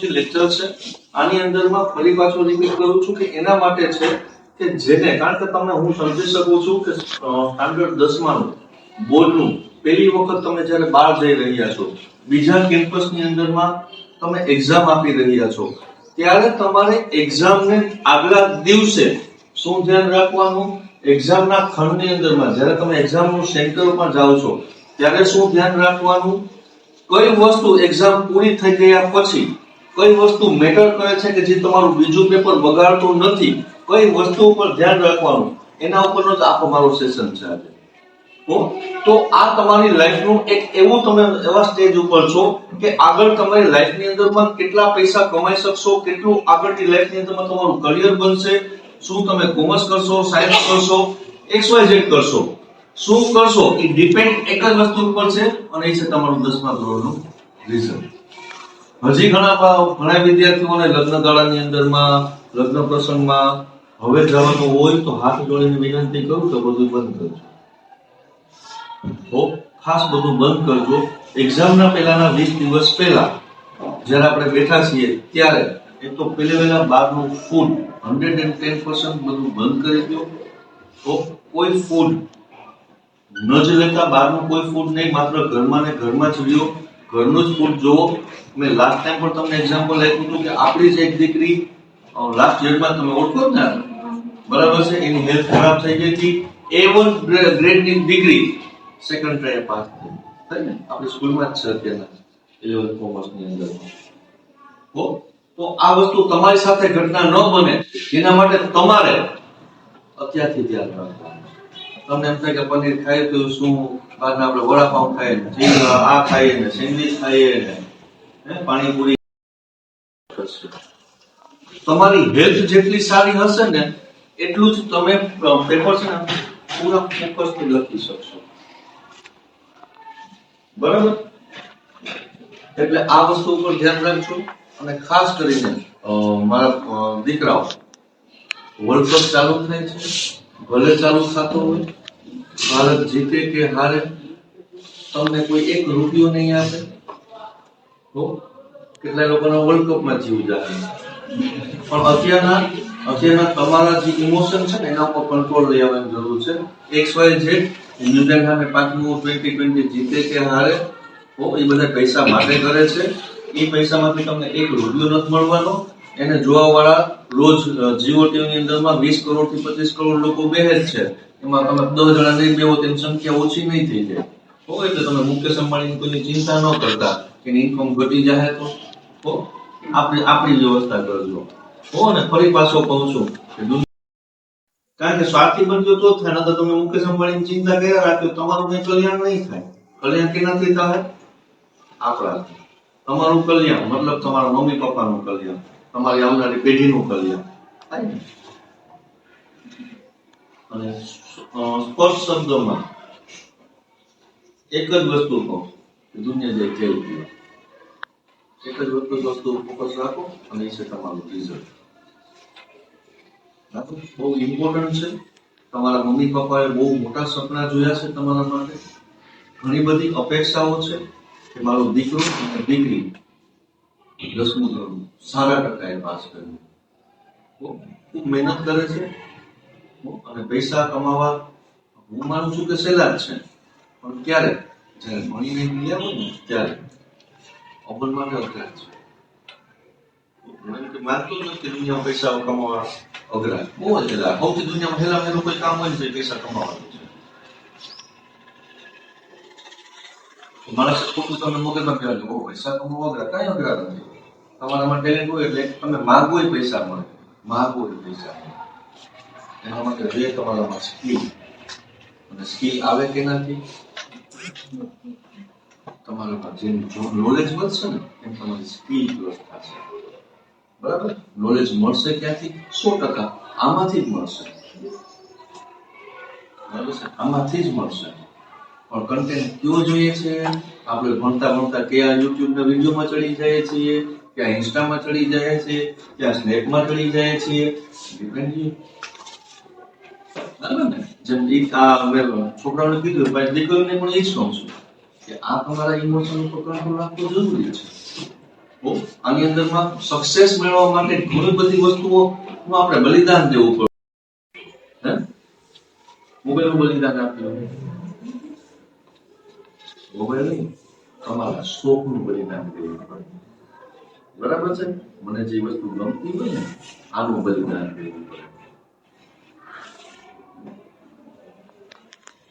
જે લેક્ચર છે. આની અંદરમાં ફરી પાછો રિપીટ કરું છું કે એના માટે છે કે જેને, કારણ કે તમને હું સમજી શકું છું કે સ્ટાન્ડર્ડ દસમાનું બોર્ડનું, પહેલી વખત તમે જ્યારે બહાર જઈ રહ્યા છો, બીજા કેમ્પસની અંદરમાં તમે એક્ઝામ આપી રહ્યા છો, ત્યારે તમારે એક્ઝામને આગલા દિવસે શું ધ્યાન રાખવાનું? એક્ઝામના ખંડની અંદરમાં, જ્યારે તમે એક્ઝામનું સેન્ટર ઉપર જાઓ છો, ત્યારે શું ધ્યાન રાખવાનું? કઈ વસ્તુ એક્ઝામ પૂરી થઈ ગયા પછી કઈ વસ્તુ મેટર કરે છે કે જે તમારું બીજું પેપર બગાડતું નથી, કઈ વસ્તુ ઉપર ધ્યાન રાખવાનું? એના ઉપરનો જ આખો મારો સેશન છે આજે. તો આ તમારી લાઈફનું એક એવું તમે એવા સ્ટેજ ઉપર છો કે આગળ તમારી લાઈફની અંદરમાં કેટલા પૈસા કમાઈ શકશો, કેટલું આગળની લાઈફની અંદરમાં તમારું કરિયર બનશે, શું તમે કોમર્સ કરશો સાયન્સ કરશો એક્સ વાય ઝેડ કરશો. શું કરશો? એ ડિપેન્ડ એક જ વસ્તુ ઉપર છે અને એ છે તમારું દસમા ધોરણનું રિઝલ્ટ હજી ઘણા ઘણા વિદ્યાર્થીઓને લગ્ન ગાળાની અંદરમાં લગ્ન પ્રસંગમાં હવે જવાનું હોય તો હાથ જોડીને વિનંતી કરું તો બધું બંધ કરજો. ખાસ બધું બંધ કરજો. એક્ઝામના પહેલાના વીસ દિવસ પહેલા જ્યારે આપણે બેઠા છીએ ત્યારે એ તો પહેલે પહેલા બહારનું ફૂડ હંડ્રેડ એન્ડ ટેન બધું બંધ કરી દો. તો કોઈ ફૂડ ન જ લેતા બહારનું કોઈ ફૂડ નહીં, માત્ર ઘરમાં ને ઘરમાં જ લ્યો ઘરનું જ ફૂડ જોવો મેં લાસ્ટ ટાઈમ પણ તમને એક્ઝામ્પલ આપ્યું હતું કે આપણી જ એક દીકરી લાસ્ટ યરમાં તમે ઓળખો જ ને? બરાબર છે? એની હેલ્થ ખરાબ થઈ ગઈ હતી. એ વન ગ્રેડની ડિગ્રી સેકન્ડ ટ્રાય પાસ થઈ થઈ ને? આપણી સ્કૂલમાં જ છે અત્યારના ઇલેવન કોમર્સની અંદર. હો? તો આ વસ્તુ તમારી સાથે ઘટના ન બને. એના માટે તમારે અત્યારથી ધ્યાન રાખવાનું. તમને એમ થાય કે પનીર ખાઈએ તો શું બહારના આપણે વડાપાઉં ખાઈએ આ ખાઈએ ને સેન્ડવીચ ખાઈએ ને પાણીપુરી. તમારી હેલ્થ જેટલી સારી હશે ને, એટલું જ તમે પેપર છે ને, પૂરા ફોકસથી લખી શકશો. બરાબર? એટલે આ વસ્તુ ઉપર ધ્યાન રાખજો અને ખાસ કરીને મારા દીકરાઓ વર્લ્ડ કપ ચાલુ થાય છે. ભલે ચાલુ થતો હોય, ભારત જીતે કે હારે, તમને કોઈ એક રૂપિયો નહીં આપે? તો કેટલા લોકોના વર્લ્ડ કપમાં જીવ જાય. પણ અત્યારના અત્યારના તમારા જે ઇમોશન છે ને, એના ઉપર કંટ્રોલ લઈ આવવાની જરૂર છે. એક્સ વાય ઝેડ ન્યુઝીલેન્ડ સામે પાંચમું ટ્વેન્ટી ટ્વેન્ટી જીતે કે હારે તો એ બધા પૈસા માટે કરે છે. એ પૈસામાંથી તમને એક રૂપિયો નથી મળવાનો. એને જોવા વાળા રોજ જીઓ ટીવી ની અંદરમાં વીસ કરોડથી પચીસ કરોડ લોકો બેહે છે. એમાં તમે દસ જણા નહીં બેહો તેની સંખ્યા ઓછી નહીં થઈ જાય. હો, એટલે તમે મુકેશ અંબાણી કોઈની ચિંતા ન કરતા કે ઇન્કમ ઘટી જાય તો. હો, આપણી આપણી વ્યવસ્થા કરજો. હો ને ફરી પાછો કહું છું કે કારણ કે સ્વાર્થી બનજો તો થાય, નહીંતર તમે મુકેશ અંબાણીની ચિંતા કર્યા રાખ્યો તમારું કઈ કલ્યાણ નહીં થાય. કલ્યાણ કેનાથી થાય આપણાથી. તમારું કલ્યાણ, મતલબ તમારા મમ્મી પપ્પાનું કલ્યાણ. તમારી આવનારી પેઢીનું કલ્યાણ. થાય ને અને સ્પષ્ટ શબ્દમાં એક જ વસ્તુ કહો દુનિયા જાય કેવું ગયું એક જ વસ્તુ વસ્તુ ફોકસ રાખો અને એ છે તમારું રિઝલ્ટ બરાબર? બહુ ઇમ્પોર્ટન્ટ છે. તમારા મમ્મી પપ્પાએ બહુ મોટા સપના જોયા છે તમારા માટે. ઘણી બધી અપેક્ષાઓ છે કે મારો દીકરો અને દીકરી દસમું ધોરણ, સારા ટકાએ પાસ કર્યું. ખૂબ મહેનત કરે છે. અને પૈસા કમાવા, હું માનું છું કે સહેલા જ છે. પણ ક્યારે? જ્યારે ભણીને ગયા હોય ને, ત્યારે. અમલ માટે અઘરા છે. કે માનતો નથી દુનિયામાં પૈસા કમાવા અઘરા બહુ જ અઘરા સૌથી દુનિયામાં હેલા હેલું કોઈ કામ હોય ને પૈસા કમાવાનું. માણસ ખોટું તમે મગજમાં કહેવાય ઓ પૈસા કમાવા અઘરા કઈ અઘરા નથી તમારામાં ટેલેન્ટ હોય એટલે તમે માગો પૈસા મળે. માગો એ પૈસા મળે. એના માટે જે તમારામાં સ્કિલ, અને સ્કિલ આવે કે નથી તમારામાં જેમ નોલેજ વધશે ને, એમ તમારી સ્કિલ ગ્રોથ થશે બરાબર? નોલેજ મળશે ક્યાંથી? સો ટકા આમાંથી જ મળશે. બરાબર છે? આમાંથી જ મળશે. પણ કન્ટેન્ટ કયો જોઈએ છે? આપણે ભણતા ભણતા કયા યુટ્યુબ ના વિડીયોમાં ચડી જઈએ છીએ? ક્યાં ઇન્સ્ટામાં ચડી જાય છે ક્યાં સ્નેપમાં ચડી જાય છીએ? બરાબર જેમ ઈ આ મેં છોકરાઓને કીધું ભાઈ દીકરીને પણ એ જ કહું છું કે આ તમારા ઇમોશન ઉપર કંટ્રોલ રાખવો જરૂરી છે. આની અંદરમાં સક્સેસ મેળવવા માટે ઘણી બધી વસ્તુઓ આપણે બલિદાન દેવું પડે. હે? મોબાઈલ બલિદાન આપ્યું મોબાઈલ તમારા શોખનું બલિદાન પડે બરાબર છે? મને જે વસ્તુ ગમતી હોય ને, આનું બલિદાન દેવું પડે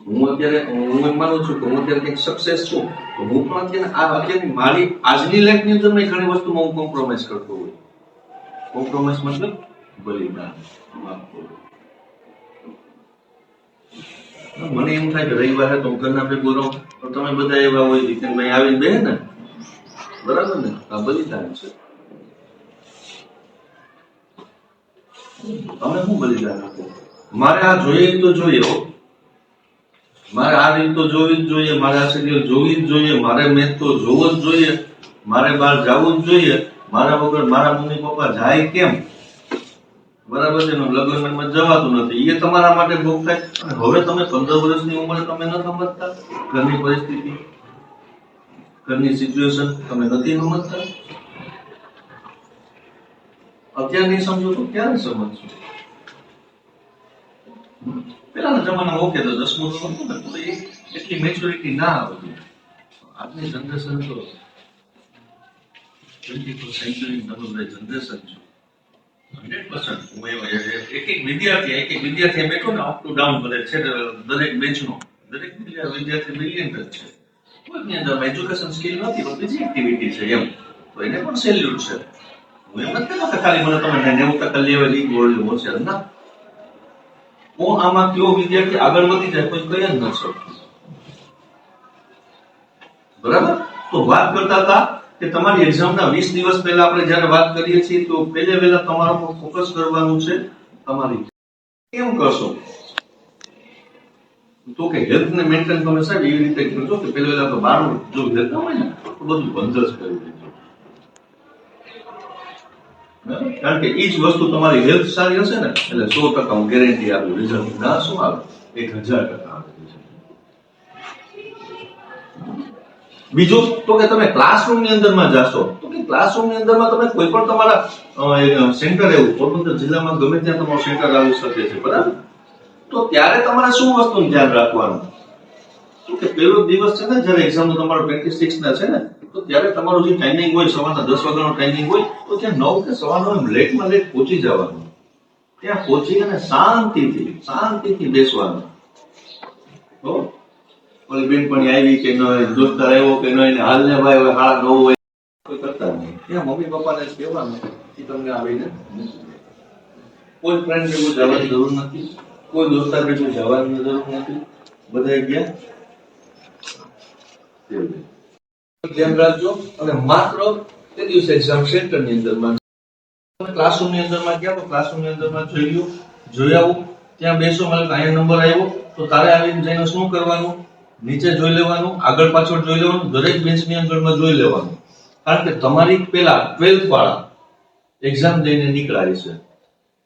હું અત્યારે, હું એમ માનું છું કે હું અત્યારે કંઈક સક્સેસ છું, તો હું પણ અત્યારે આ અત્યારે મારી આજની લાઈફની અંદર મેં ઘણી વસ્તુમાં હું કોમ્પ્રોમાઇઝ કરતો હોય કોમ્પ્રોમાઇઝ મતલબ બલિદાન આપવું. મને એમ થાય કે રવિવારે ઘરના ભેગો રહું. તો તમે બધા એવા હોય જીતેનભાઈ આવીને બે ને. બરાબર ને? આ બલિદાન છે. અમે શું બલિદાન આપો મારે આ જોઈએ તો જોઈએ મારે આ રીત તો જોવી જ જોઈએ, મારે આ સિરિયલ જોવી જ જોઈએ, મારે મેચ તો જોવો જ જોઈએ. મારે બહાર જવું જ જોઈએ. મારા વગર મારા મમ્મી પપ્પા જાય કેમ? બરાબર છે લગ્નમાં જવાતું નથી. એ તમારા માટે ભોગ થાય. હવે તમે પંદર વર્ષની ઉંમરે તમે ન સમજતા ઘરની પરિસ્થિતિ, ઘરની સિચ્યુએશન તમે નથી સમજતા? અત્યારે નહીં સમજો તો ક્યારે સમજશો? પેલાના જમાનામાં ઓકે તો દસમું ધોરણ એટલી મેચ્યોરિટી ના આવતી આજની જનરેશન તો ટ્વેન્ટી ફોર સેન્ચુરી જનરેશન છે. એક એક વિદ્યાર્થી એક એક વિદ્યાર્થી બેઠો ને અપ ટુ ડાઉન બધે છે, દરેક બેચનો દરેક વિદ્યાર્થી બ્રિલિયન્ટ જ છે. કોઈની અંદર એજ્યુકેશન સ્કિલ નથી, પણ બીજી એક્ટિવિટી છે એમ. તો એને પણ સેલ્યુટ છે. હું એમ નથી કહેતો ખાલી મને તમે નેવું ટકા લેવલ ગોળ છે ના. હું આમાં કયો વિદ્યાર્થી આગળ વધી જાય કોઈ કહી જ ન શકતું. બરાબર? તો વાત કરતા હતા કે તમારી એક્ઝામના વીસ દિવસ પહેલા આપણે જ્યારે વાત કરીએ છીએ, તો પહેલે વહેલા તમારા ફોકસ કરવાનું છે તમારી. કેમ કરશો? તો કે હેલ્થ ને મેન્ટેન તમે સાહેબ એવી રીતે કરજો કે પહેલે વહેલા તો બાર જો હેલ્થ હોય ને, તો બધું બંધ જ કરી દેજો. કારણ કે એ જ વસ્તુ તમારી હેલ્થ સારી હશે ને, એટલે સો ટકા હું ગેરંટી આપું રિઝલ્ટ ના શું આવે? એક હજાર ટકા આવે બીજું તો કે તમે ક્લાસરૂમની અંદરમાં જાશો, તો કે ક્લાસરૂમની અંદરમાં તમે કોઈ પણ તમારા સેન્ટર એવું, પોરબંદર જિલ્લામાં ગમે ત્યાં તમારું સેન્ટર આવી શકે છે, બરાબર? તો ત્યારે તમારે શું વસ્તુનું ધ્યાન રાખવાનું? તો કે પહેલો દિવસ છે ને, જ્યારે એક્ઝામ તમારો ટ્વેન્ટી સિક્સ ના છે ને, તો ત્યારે તમારું જે ટાઈમિંગ હોય, સવારના દસ વાગ્યાનો ટાઈમિંગ હોય, તો ત્યાં નવ કે સવારનો એમ લેટમાં લેટ પહોંચી જવાનું. ત્યાં પહોંચી અને શાંતિથી શાંતિથી બેસવાનું. ઓલી બેનપણી આવી કે નો દોસ્તાર આવ્યો કે નો એને હાલ ને ભાઈ હવે હાળા નવું હોય. કોઈ કરતા નહીં. ત્યાં મમ્મી પપ્પાને જ કહેવાનું કે તમને આવીને કોઈ ફ્રેન્ડ ભેગું જવાની જરૂર નથી. કોઈ દોસ્તાર ભેગું જવાની જરૂર નથી. બધા ગયા? ધ્યાન રાખજો. અને માત્ર તે દિવસે એક્ઝામ સેન્ટરની અંદરમાં ક્લાસરૂમની અંદરમાં ગયા તો ક્લાસરૂમની અંદરમાં જોઈ લ્યો જોઈ આવું. ત્યાં બેસો મને અહીંયા નંબર આવ્યો. તો તારે આવીને જઈને શું કરવાનું? નીચે જોઈ લેવાનું, આગળ પાછળ જોઈ લેવાનું, દરેક બેન્ચની અંદરમાં જોઈ લેવાનું. કારણ કે તમારી પેલા ટ્વેલ્થ વાળા એક્ઝામ દઈને નીકળાય છે.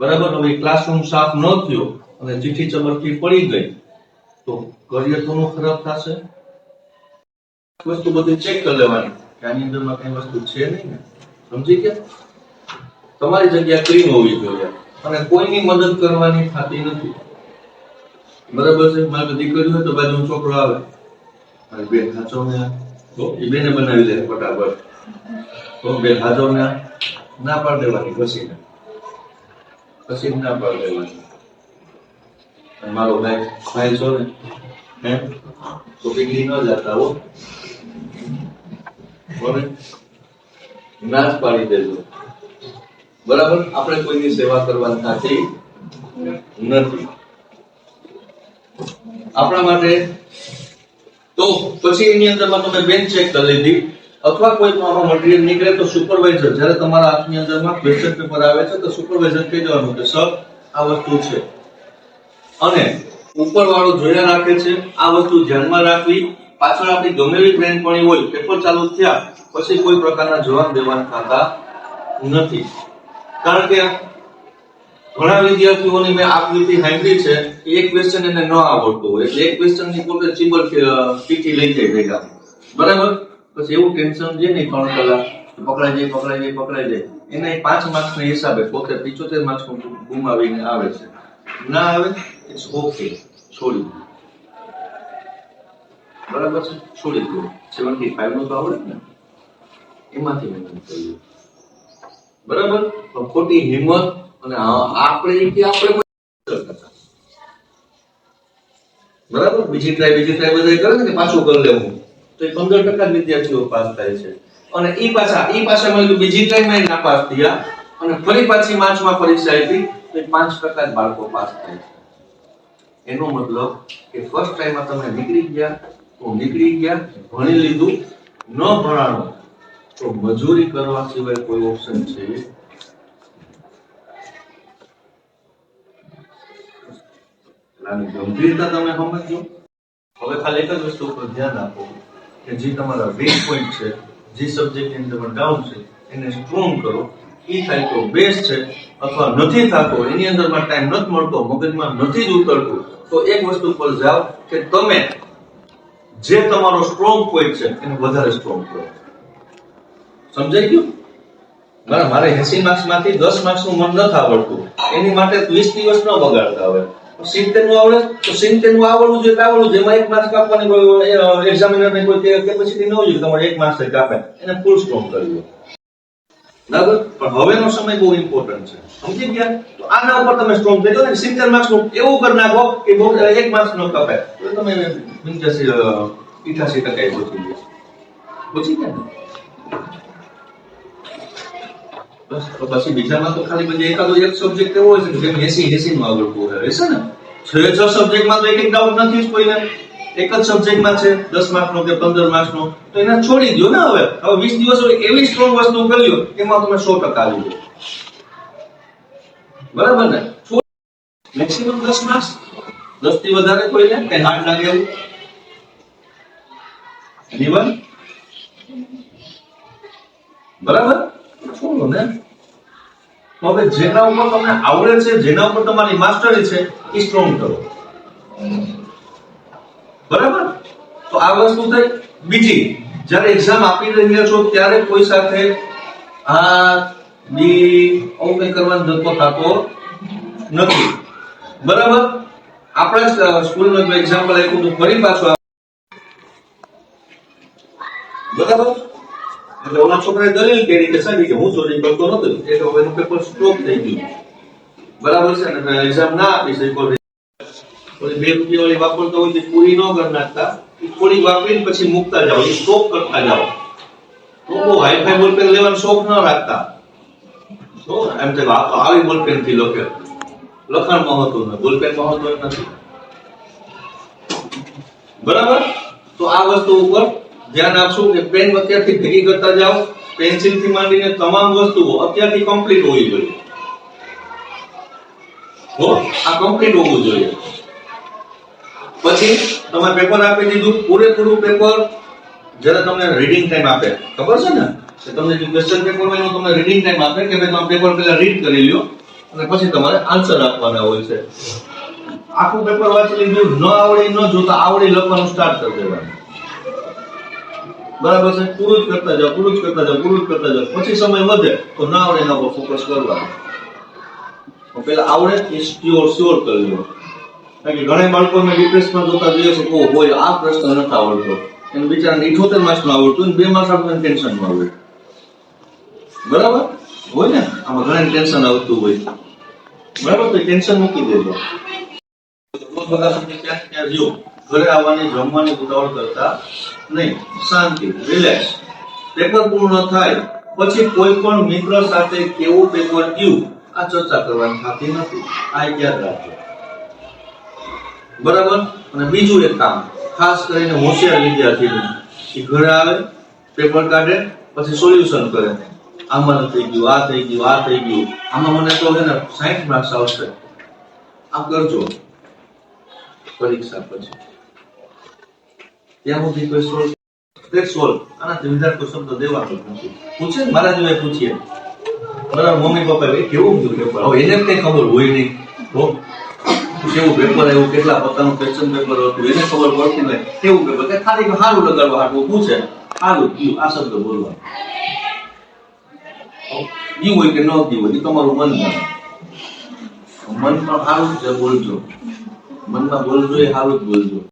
બરાબર? હવે ક્લાસરૂમ સાફ ન થયો અને ચીઠી ચમરથી પડી ગઈ, તો કરિયર કોનું ખરાબ થશે? વસ્તુ બધી ચેક કરી લેવાની, કે આની અંદરમાં કઈ વસ્તુ છે નહીં ને? સમજી ગયા? તમારી જગ્યા ક્લીન હોવી જોઈએ અને કોઈની મદદ કરવાની થતી નથી. બરાબર છે? મારે દીકરી હોય તો બાજુ છોકરો આવે. અને બેન હાચો ને તો એ બેને બનાવી લે ફટાફટ. તો બેન હાચો ને પાડ દેવાની, ઘસીને. પછી ના પાડ દેવાની. મારો ભાઈ ભાઈ છો ને? હે? તો પીગળી ન જતા હો. બરાબર ના? જ પાડી દેજો. બરાબર? આપણે કોઈની સેવા કરવાની થતી નથી. આપણા માટે તો પછી એની અંદરમાં તમે બેન ચેક કરી લીધી. અથવા કોઈ પણ મટીરિયલ નીકળે તો સુપરવાઇઝર જ્યારે તમારા હાથની અંદરમાં ક્વેશ્ચન પેપર આવે છે, તો સુપરવાઇઝર કહી દેવાનું કે સર આ વસ્તુ છે. અને ઉપર વાળો જોયા રાખે છે, આ વસ્તુ ધ્યાનમાં રાખવી. પાછળ આપણી ગમે એવી બેનપણી હોય પેપર ચાલુ થયા, પછી કોઈ પ્રકારના જવાબ દેવાના થતા નથી. કારણ કે ઘણા વિદ્યાર્થીઓની મેં આકૃતિ સાંભળી છે કે એક ક્વેશ્ચન એને ન આવડતું હોય. એટલે એક ક્વેશ્ચનની પોતે ચીબલ ચીઠી લઈ જાય ભેગા બરાબર? પછી એવું ટેન્શન છે નહીં, ત્રણ કલાક. પકડાઈ જાય પકડાઈ જાય પકડાઈ જાય. એના પાંચ માર્ક્સ ના હિસાબે પોતે પિચોતેર માર્ક્સ ગુમાવીને આવે છે. ના આવે ઇટ્સ ઓકે છોડી. બરાબર છે? છોડી દો. સેવન્ટી ફાઈવનું તો આવડે ને. એમાંથી મેં કરીએ બરાબર? ખોટી હિંમત અને આપણે કે આપણે બરાબર? બીજી ટ્રાય બીજી ટ્રાય બધા કરે ને, પાછું કરી લેવું. તો એ પંદર ટકા વિદ્યાર્થીઓ પાસ થાય છે. અને એ પાછા એ પાછા બીજી ટ્રાય ના પાસ થયા. અને ફરી પાછી માર્ચમાં પરીક્ષા આપી, તો એ પાંચ ટકા જ બાળકો પાસ થાય છે. એનો મતલબ કે ફર્સ્ટ ટાઈમમાં તમે નીકળી ગયા, તો નીકળી ગયા, ભણી લીધું, ન ભણાણો. તો મજૂરી કરવા સિવાય કોઈ ઓપ્શન છે આની ગંભીરતા તમે સમજો હવે ખાલી એક જ વસ્તુ ઉપર ધ્યાન આપો કે જે તમારા વીક પોઈન્ટ છે, જે સબ્જેક્ટની અંદર ડાઉન છે, એને સ્ટ્રોંગ કરો. એ થાય તો બેસ્ટ છે, અથવા નથી થતો, એની અંદરમાં ટાઈમ નથી મળતો, મગજમાં નથી જ ઉતરતું. તો એક વસ્તુ પર જાઓ કે તમે જે તમારો સ્ટ્રોંગ પોઈન્ટ છે, એને વધારે સ્ટ્રોંગ કરો. સમજાઈ ગયું? મારે એસી માર્ક્સમાંથી દસ માર્ક્સનું મન નથી આવડતું. એની માટે વીસ દિવસ ન બગાડતા હવે સિત્તેરનું આવડે? તો સિત્તેરનું આવડવું જોઈએ આવડવું જોઈએ? એક માર્ક્સ કાપવાની કોઈ એક્ઝામિનર ને કોઈ કેપેસિટી ન હોય તમારે એક માર્ક્સ કાપે. એને ફૂલ સ્ટ્રોંગ કરી દો. બરાબર? પણ હવેનો સમય બહુ ઇમ્પોર્ટન્ટ છે. સમજી ગયા? તો આના ઉપર તમે સ્ટ્રોંગ થઈ જાઓ ને સિત્તેર માર્ક્સનું એવું કરી નાખો કે બહુ એક માર્ક્સ નો કપાય તો તમે પંચ્યાસી ઇઠાસી ટકા પહોંચી ગયા. પહોંચી ગયા પછી બીજામાં તો ખાલી બધી એકાદો એક સબ્જેક્ટ એવો હોય છે જેમ એસી એસી માં આવડતું હોય. છે ને? છ છ સબ્જેક્ટમાં તો એક એક ડાઉટ નથી જ કોઈને. એક જ સબ્જેક્ટમાં છે, દસ માર્ક નો કે પંદર માર્ક નો. તો એને છોડી દો ને હવે. હવે વીસ દિવસ એવી સ્ટ્રોંગ વસ્તુ કરી એમાં તમે સો ટકા આવી બરાબર ને? મેક્સિમમ દસ માર્ક્સ દસથી વધારે કોઈને? કઈ હાર્ડ લાગે એવું? બરાબર? છોડો ને. હવે જેના ઉપર તમને આવડે છે, જેના ઉપર તમારી માસ્ટરી છે, એ સ્ટ્રોંગ કરો. બરાબર? તો આ વસ્તુ થઈ. બીજી, જ્યારે એક્ઝામ આપી રહ્યા છો, ત્યારે કોઈ સાથે, આ, બી, આવું કઈ કરવાનો ધક્કો થતો નથી. બરાબર? આપણે સ્કૂલનું એક્ઝામ્પલ આપ્યું હતું ફરી પાછું બરાબર? એટલે ઓલા છોકરાએ દલીલ કરી કે સાહેબ કે હું ચોરી કરતો નતો એટલે હવે એનું પેપર સ્ટોપ થઈ ગયું બરાબર છે ને એક્ઝામ ના આપી શક્યો ઓલી બે રૂપિયા વાળી વાપરતો હોય તે પૂરી ન કરી નાખતા એ થોડી વાપરીને પછી મૂકતા જાઓ એ સ્ટોપ કરતા જાઓ તો બહુ હાઈફાઈ બોલપેન લેવાનો શોખ ન રાખતા તો એમ કે આ તો આવી બોલપેનથી લખે લખાણ મહત્વ ને બોલપેન મહત્વ નથી બરાબર તો આ વસ્તુ ઉપર ધ્યાન આપશું કે પેન અત્યારથી ભેગી કરતા જાઓ. પેન્સિલથી માંડીને તમામ વસ્તુઓ અત્યારથી કમ્પ્લીટ હોવી જોઈએ. હો, આ કમ્પ્લીટ હોવું જોઈએ. પછી તમે પેપર આપી દીધું, પૂરેપૂરું પેપર જ્યારે તમને રીડિંગ ટાઈમ આપે, ખબર છે ને? કે તમને જે ક્વેશ્ચન પેપર હોય એનો તમને રીડિંગ ટાઈમ આપે કે ભાઈ તમે પેપર પહેલા રીડ કરી લ્યો. અને પછી તમારે આન્સર આપવાના હોય છે. આખું પેપર વાંચી લીધું, ન આવડી, ન જોતા આવડી લખવાનું સ્ટાર્ટ કરી દેવાનું. બરાબર છે? પૂરું જ કરતા જાઓ, પૂરું જ કરતા જાઓ, પૂરું જ કરતા જાઓ. પછી સમય વધે તો ના આવડે એના પર ફોકસ કરવાનું પેલા આવડે એ શ્યોર શ્યોર કરી લો. કારણ કે ઘણા બાળકોને ડિપ્રેશનમાં જોતા જોઈએ છે કે હોય, આ પ્રશ્ન નથી આવડતો. એને બિચારાને ઇઠોતેર માર્ક્સમાં આવડતું ને બે માર્ક્સ આપણને ટેન્શનમાં આવડે બરાબર? હોય ને? આમાં ઘણા ટેન્શન આવતું હોય. બરાબર? તો ટેન્શન મૂકી દેજો. રોજ બધા ક્યાંક ક્યાં જો ઘરે આવવાની જમવાની ઉતાવળ કરતા નહીં. શાંતિ રિલેક્સ પેપર પૂર્ણ થાય. પછી કોઈ પણ મિત્ર સાથે કેવું પેપર ગયું? આ ચર્ચા કરવાની થતી નથી. આ યાદ રાખજો. બરાબર? અને બીજું એક કામ. ખાસ કરીને હોશિયાર વિદ્યાર્થીનું. એ ઘરે આવે પેપર કાઢે, પછી સોલ્યુશન કરે. આમાં થઈ ગયું, આ થઈ ગયું, આ થઈ ગયું. આમાં મને તો છે ને સાઈઠ માર્ક્સ આવશે. આ કરજો. પરીક્ષા પછી. ત્યાં સુધી કોઈ સોલ્વ સ્ટેટ સોલ્વ આનાથી વિધાર્થ કોઈ શબ્દ દેવાનો નથી. પૂછે ને, મારા જોડે પૂછીએ. બરાબર મમ્મી પપ્પા એ કેવું ગયું પેપર હવે એને કઈ ખબર હોય નહીં. હો? કેવું પેપર આવ્યું? કેટલા પોતાનું ક્વેશ્ચન પેપર હતું? એને ખબર પડતી નહીં. કેવું પેપર કે ખાલી સારું લગાડવા હાટું પૂછે. સારું કયું આ શબ્દ બોલવા ગયું હોય કે ન ગયું હોય એ તમારું મન જાણે મન પણ સારું જ બોલજો. મનમાં બોલજો, એ સારું જ બોલજો.